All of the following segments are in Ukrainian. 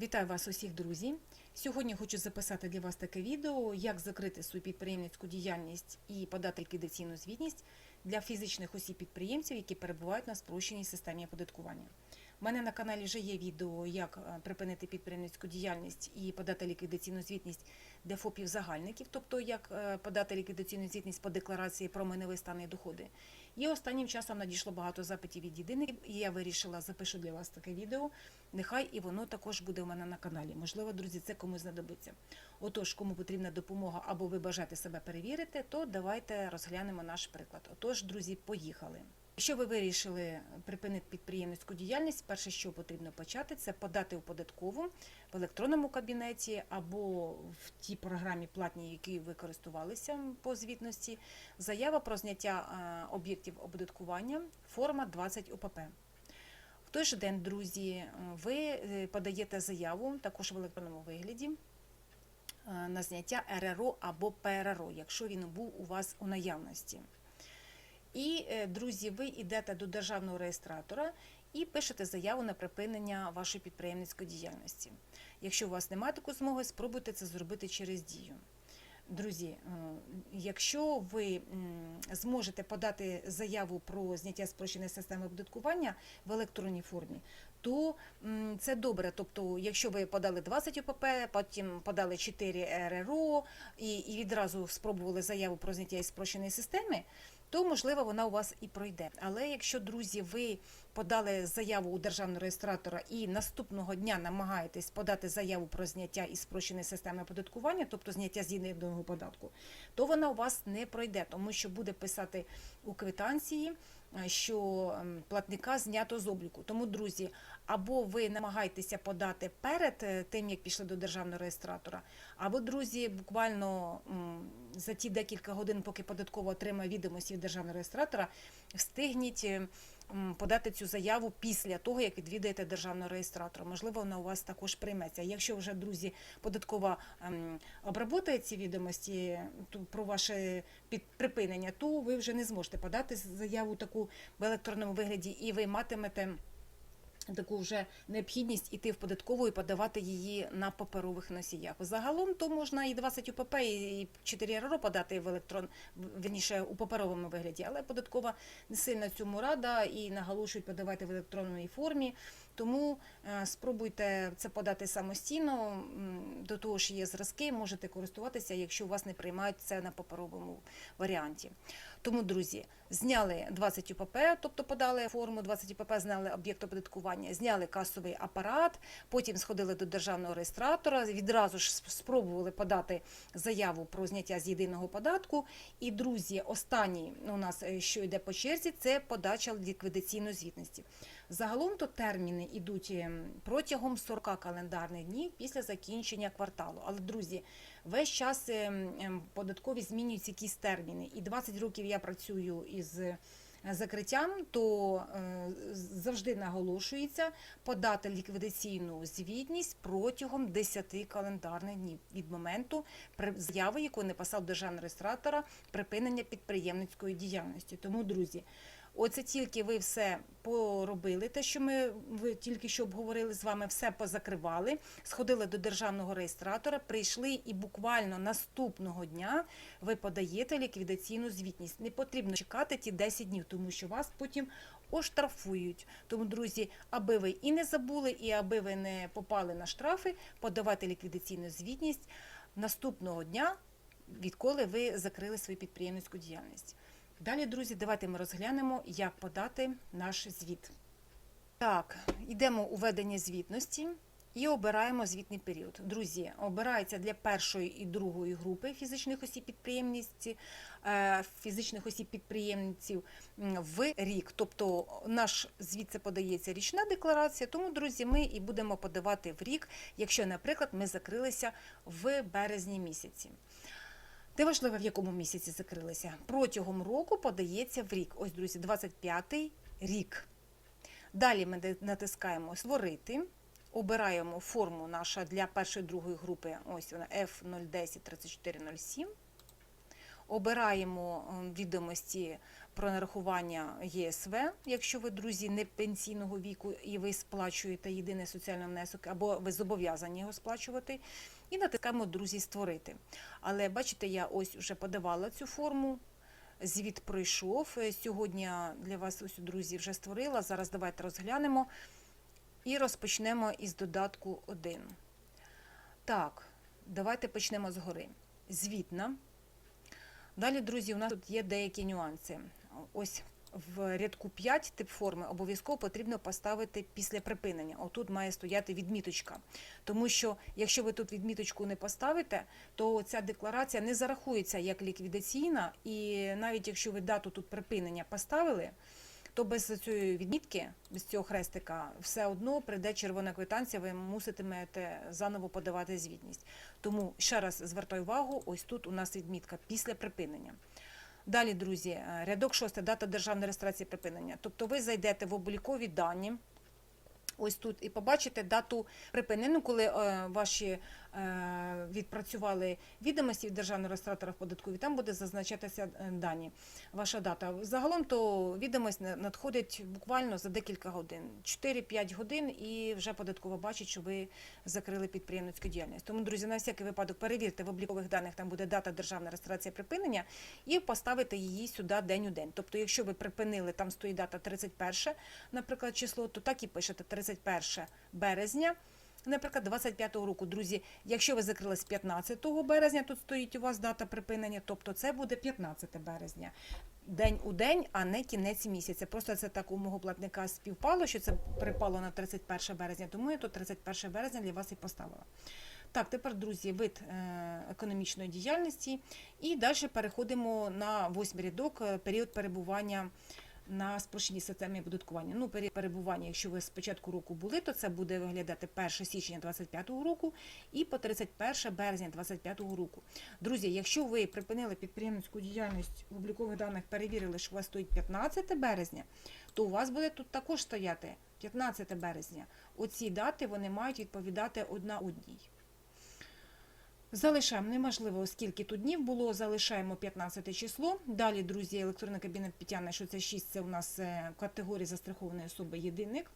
Вітаю вас усіх, друзі! Сьогодні хочу записати для вас таке відео, як закрити свою підприємницьку діяльність і подати ліквідаційну звітність для фізичних осіб-підприємців, які перебувають на спрощеній системі оподаткування. У мене на каналі вже є відео, як е, припинити підприємницьку діяльність і подати ліквідаційну звітність для ФОПів-загальників, тобто як е, подати ліквідаційну звітність по декларації про майновий стан і доходи. І останнім часом надійшло багато запитів від єдиних, і я вирішила запишу для вас таке відео. Нехай і воно також буде у мене на каналі. Можливо, друзі, це комусь знадобиться. Отож, кому потрібна допомога або ви бажаєте себе перевірити, то давайте розглянемо наш приклад. Отож, друзі, поїхали. Якщо ви вирішили припинити підприємницьку діяльність, перше, що потрібно почати, це подати у податкову в електронному кабінеті або в тій програмі платній, які ви користувалися по звітності, заява про зняття е, об'єктів оподаткування, форма 20 ОПП. В той же день, друзі, ви е, подаєте заяву також в електронному вигляді е, на зняття РРО або ПРРО, якщо він був у вас у наявності. І, е, друзі, ви йдете до державного реєстратора і пишете заяву на припинення вашої підприємницької діяльності. Якщо у вас немає такої змоги, спробуйте це зробити через дію. Друзі, е, якщо ви зможете подати заяву про зняття спрощеної системи оподаткування в електронній формі, то це добре. Тобто, якщо ви подали 20 ОПП, потім подали 4 РРО і, і відразу спробували заяву про зняття із спрощеної системи, то можливо вона у вас і пройде. Але якщо, друзі, ви подали заяву у державного реєстратора і наступного дня намагаєтесь подати заяву про зняття із спрощеної системи оподаткування, тобто зняття з єдиного податку, то вона у вас не пройде, тому що буде писати у квитанції, що ем, платника знято з обліку. Тому, друзі, або ви намагаєтеся подати перед е, тим, як пішли до державного реєстратора, або, друзі, буквально за ті декілька годин, поки податково отримає відомості від державного реєстратора, встигніть е, подати цю заяву після того, як відвідаєте державного реєстратора. Можливо, вона у вас також прийметься. Якщо вже, друзі, податкова ем, обработає ці відомості про ваше припинення, то ви вже не зможете подати заяву таку в електронному вигляді, і ви матимете таку вже необхідність іти в податкову і подавати її на паперових носіях. Загалом то можна і 20 УПП, і 4 РРО подати в електрон, верніше у паперовому вигляді, але податкова не сильно цьому рада і наголошують подавати в електронній формі. Тому е, спробуйте це подати самостійно. До того ж є зразки, можете користуватися, якщо у вас не приймають це на паперовому варіанті. Тому, друзі, зняли 20 УПП, тобто подали форму 20 УПП, зняли об'єкт оподаткування, зняли касовий апарат, потім сходили до державного реєстратора, відразу ж спробували подати заяву про зняття з єдиного податку. І, друзі, останній у нас, е, що йде по черзі, це подача ліквідаційної звітності. Загалом то терміни йдуть ем, протягом 40 календарних днів після закінчення кварталу. Але, друзі, весь час ем, ем, податкові змінюються якісь терміни. І 20 років я працюю із е, закриттям, то е, завжди наголошується подати ліквідаційну звітність протягом 10 календарних днів від моменту заяви, яку написав державний реєстратора припинення підприємницької діяльності. Тому, друзі. Оце тільки ви все поробили, те, що ми ви тільки що обговорили з вами, все позакривали, сходили до державного реєстратора, прийшли і буквально наступного дня ви подаєте ліквідаційну звітність. Не потрібно чекати ті 10 днів, тому що вас потім оштрафують. Тому, друзі, аби ви і не забули, і аби ви не попали на штрафи, подавайте ліквідаційну звітність наступного дня, відколи ви закрили свою підприємницьку діяльність. Далі, друзі, давайте ми розглянемо, як подати наш звіт. Так, йдемо у ведення звітності і обираємо звітний період. Друзі, обирається для першої і другої групи фізичних осіб підприємниці, е, фізичних осіб підприємців в рік. Тобто наш звіт це подається річна декларація, тому, друзі, ми і будемо подавати в рік, якщо, наприклад, ми закрилися в березні місяці. Де важливо, в якому місяці закрилися? Протягом року подається в рік. Ось, друзі, 25-й рік. Далі ми натискаємо Створити. Обираємо форму наша для першої другої групи. Ось вона F010 3407. Обираємо відомості про нарахування ЄСВ, якщо ви, друзі, не пенсійного віку і ви сплачуєте єдиний соціальний внесок, або ви зобов'язані його сплачувати. І натискаємо Друзі створити. Але бачите, я ось вже подавала цю форму. Звіт пройшов. Е, Сьогодні для вас ось, друзі, вже створила. Зараз давайте розглянемо і розпочнемо із додатку 1. Так, давайте почнемо згори. Звітна. Далі, друзі, у нас тут є деякі нюанси. Ось в рядку 5 тип форми обов'язково потрібно поставити після припинення. Отут має стояти відміточка. Тому що якщо ви тут відміточку не поставите, то ця декларація не зарахується як ліквідаційна, і навіть якщо ви дату тут припинення поставили, то без цієї відмітки, без цього хрестика, все одно прийде червона квитанція, ви муситимете заново подавати звітність. Тому ще раз звертаю увагу, ось тут у нас відмітка після припинення. Далі, друзі, е, рядок 6, дата державної реєстрації припинення. Тобто ви зайдете в облікові дані, ось тут, і побачите дату припинення, коли е, ваші відпрацювали відомості від державного реєстратора в податковій, там буде зазначатися е, дані, ваша дата. Загалом то відомість на- надходить буквально за декілька годин, 4-5 годин, і вже податкова бачить, що ви закрили підприємницьку діяльність. Тому, друзі, на всякий випадок перевірте в облікових даних, там буде дата державної реєстрації припинення, і поставити її сюди день у день. Тобто, якщо ви припинили, там стоїть дата 31, наприклад, число, то так і пишете 31 березня. Наприклад, 25-го року, друзі, якщо ви закрили з 15 березня, тут стоїть у вас дата припинення, тобто це буде 15 березня. День у день, а не кінець місяця. Просто це так у мого платника співпало, що це припало на 31 березня, тому я тут 31 березня для вас і поставила. Так, тепер, друзі, вид е, економічної діяльності. І далі переходимо на восьмий рядок, е, період перебування на спрощеній системі оподаткування. Ну, перебування, якщо ви з початку року були, то це буде виглядати 1 січня 2025 року і по 31 березня 2025 року. Друзі, якщо ви припинили підприємницьку діяльність в облікових даних, перевірили, що у вас стоїть 15 березня, то у вас буде тут також стояти 15 березня. Оці дати вони мають відповідати одна одній. Залишаємо неможливо, скільки тут днів було. Залишаємо 15 число. Далі, друзі, електронний кабінет Петяна, що це 6, це у нас е, категорія застрахованої особи єдиник.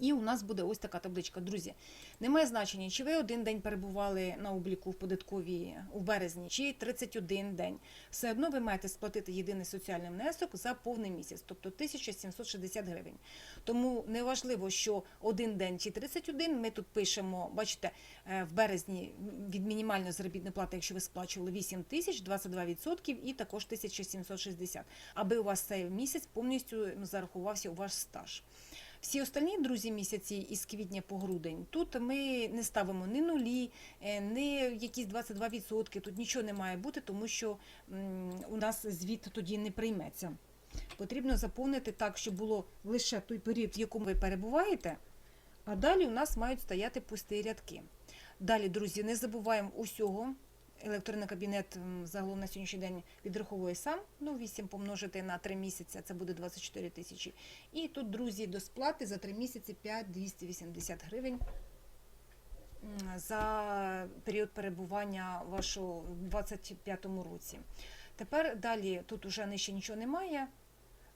І у нас буде ось така табличка. Друзі, немає значення, чи ви один день перебували на обліку в податковій у березні, чи 31 день. Все одно ви маєте сплатити єдиний соціальний внесок за повний місяць, тобто 1760 гривень. Тому неважливо, що один день чи 31, ми тут пишемо, бачите, е, в березні від мінімальної заробітної плати, якщо ви сплачували 8 тисяч, 22% і також 1760, аби у вас цей місяць повністю зарахувався у ваш стаж. Всі остальні друзі місяці із квітня по грудень тут ми не ставимо ні нулі, е, ні якісь 22%, тут нічого не має бути, тому що у нас звіт тоді не прийметься. Потрібно заповнити так, щоб було лише той період, в якому ви перебуваєте, а далі у нас мають стояти пусті рядки. Далі, друзі, не забуваємо усього. Електронний кабінет загалом на сьогоднішній день відраховує сам. Ну, 8 помножити на 3 місяці, це буде 24 тисячі. І тут, друзі, до сплати за 3 місяці 5 280 гривень за період перебування вашого в 25 році. Тепер далі тут уже нижче нічого немає.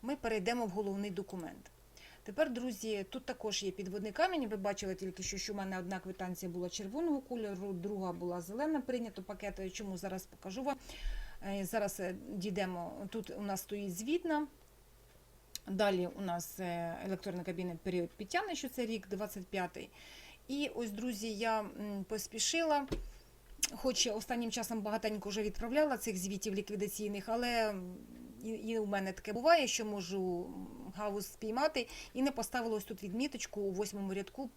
Ми перейдемо в головний документ. Тепер, друзі, тут також є підводний камінь. Ви бачили тільки що, що в мене одна квитанція була червоного кольору, друга була зелена, прийнято пакет. Чому зараз покажу вам. Е, Зараз е, дійдемо. Тут у нас стоїть звітна. Далі у нас е, електронний кабінет період підтягне, що це рік 25-й. І ось, друзі, я поспішила. Хоч останнім часом багатенько вже відправляла цих звітів ліквідаційних, але і, і у мене таке буває, що можу м, гаузь спіймати і не поставила ось тут відміточку у восьмому рядку.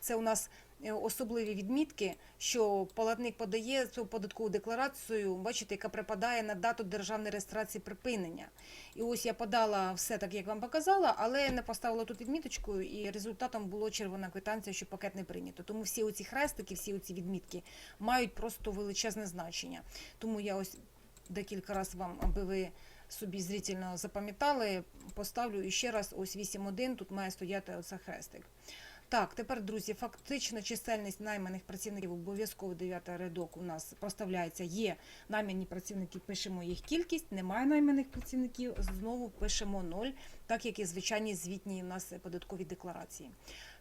Це у нас е, особливі відмітки, що платник подає цю податкову декларацію, бачите, яка припадає на дату державної реєстрації припинення. І ось я подала все так, як вам показала, але не поставила тут відміточку, і результатом було червона квитанція, що пакет не прийнято. Тому всі оці хрестики, всі оці відмітки мають просто величезне значення. Тому я ось декілька разів вам, аби ви собі зрительно запам'ятали, поставлю і ще раз ось 8.1, тут має стояти оце хрестик. Так, тепер, друзі, фактично чисельність найманих працівників обов'язково 9 рядок у нас проставляється. Є наймані працівники, пишемо їх кількість, немає найманих працівників, знову пишемо 0, так як і звичайні звітні у нас податкові декларації.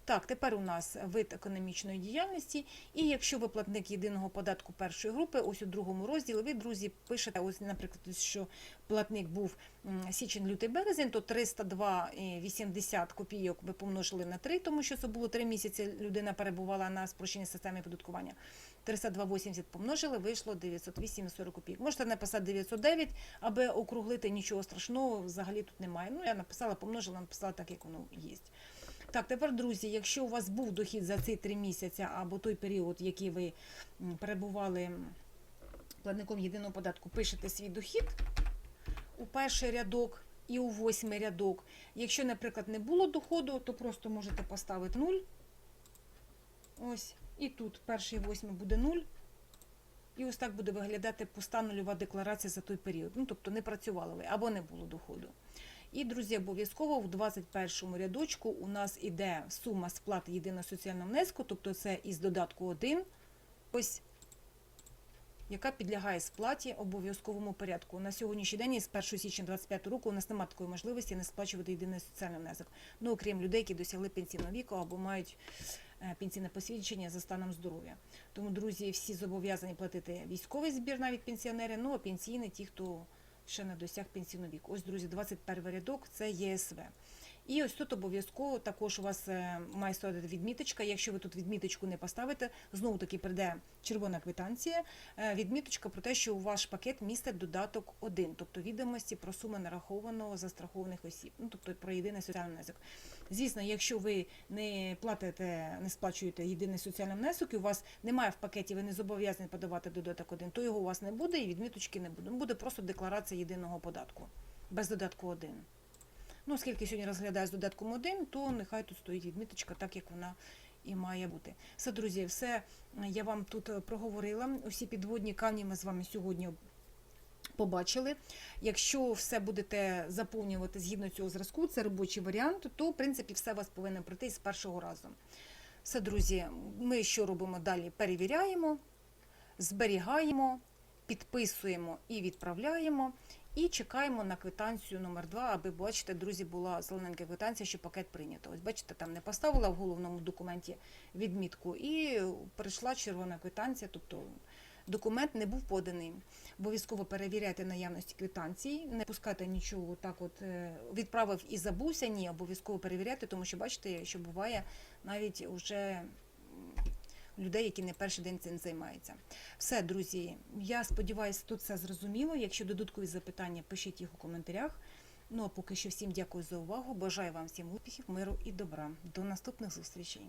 Так, тепер у нас вид економічної діяльності, і якщо ви платник єдиного податку першої групи, ось у другому розділі, ви, друзі, пишете, ось, наприклад, що платник був січень, лютий, березень, то 302,80 копійок ви помножили на 3, тому що це було 3 місяці, людина перебувала на спрощеній системі податкування. 302,80 помножили, вийшло 908,40 копійок. Можете написати 909, аби округлити, нічого страшного взагалі тут немає. Ну, я написала, помножила, написала так, як воно є. Так, тепер, друзі, якщо у вас був дохід за ці три місяці або той період, який ви перебували платником єдиного податку, пишете свій дохід у перший рядок і у восьмий рядок. Якщо, наприклад, не було доходу, то просто можете поставити 0. Ось. І тут перший восьмий буде 0. І ось так буде виглядати нульова декларація за той період. Ну, тобто не працювали ви або не було доходу. І, друзі, обов'язково в 21 рядочку у нас іде сума сплати єдиного соціального внеску, тобто це із додатку 1, ось, яка підлягає сплаті обов'язковому порядку. На сьогоднішній день, з 1 січня 2025 року, у нас немає такої можливості не сплачувати єдиний соціальний внесок. Ну, окрім людей, які досягли пенсійного віку або мають е, пенсійне посвідчення за станом здоров'я. Тому, друзі, всі зобов'язані платити військовий збір, навіть пенсіонери, ну а пенсійний ті, хто ще не досяг пенсійного віку. Ось, друзі, 21 рядок це ЄСВ. І ось тут обов'язково також у вас е, має стояти відміточка. Якщо ви тут відміточку не поставите, знову таки прийде червона квитанція. е, Відміточка про те, що у ваш пакет містить додаток 1, тобто відомості про суми нарахованого застрахованих осіб, ну тобто про єдиний соціальний внесок. Звісно, якщо ви не платите, не сплачуєте єдиний соціальний внесок, і у вас немає в пакеті, ви не зобов'язані подавати додаток 1, то його у вас не буде і відміточки не буде. Буде просто декларація єдиного податку без додатку 1. Ну, оскільки сьогодні розглядаю з додатком 1, то нехай тут стоїть відміточка, так як вона і має бути. Все, друзі, все я вам тут проговорила. Усі підводні камні ми з вами сьогодні побачили. Якщо все будете заповнювати згідно цього зразку, це робочий варіант, то в принципі все вас повинно пройти з першого разу. Все, друзі, ми що робимо далі? Перевіряємо, зберігаємо, підписуємо і відправляємо. І чекаємо на квитанцію номер 2 аби бачите, друзі, була зелененька квитанція, що пакет прийнято. Ось бачите, там не поставила в головному документі відмітку, і прийшла червона квитанція, тобто документ не був поданий. Обов'язково перевіряйте наявності квитанцій, не пускайте нічого так, от е, відправив і забувся. Ні, обов'язково перевіряйте, тому що бачите, що буває навіть уже людей, які не перший день цим займаються. Все, друзі, я сподіваюся, тут все зрозуміло. Якщо додаткові запитання, пишіть їх у коментарях. Ну а поки що всім дякую за увагу. Бажаю вам всім успіхів, миру і добра. До наступних зустрічей.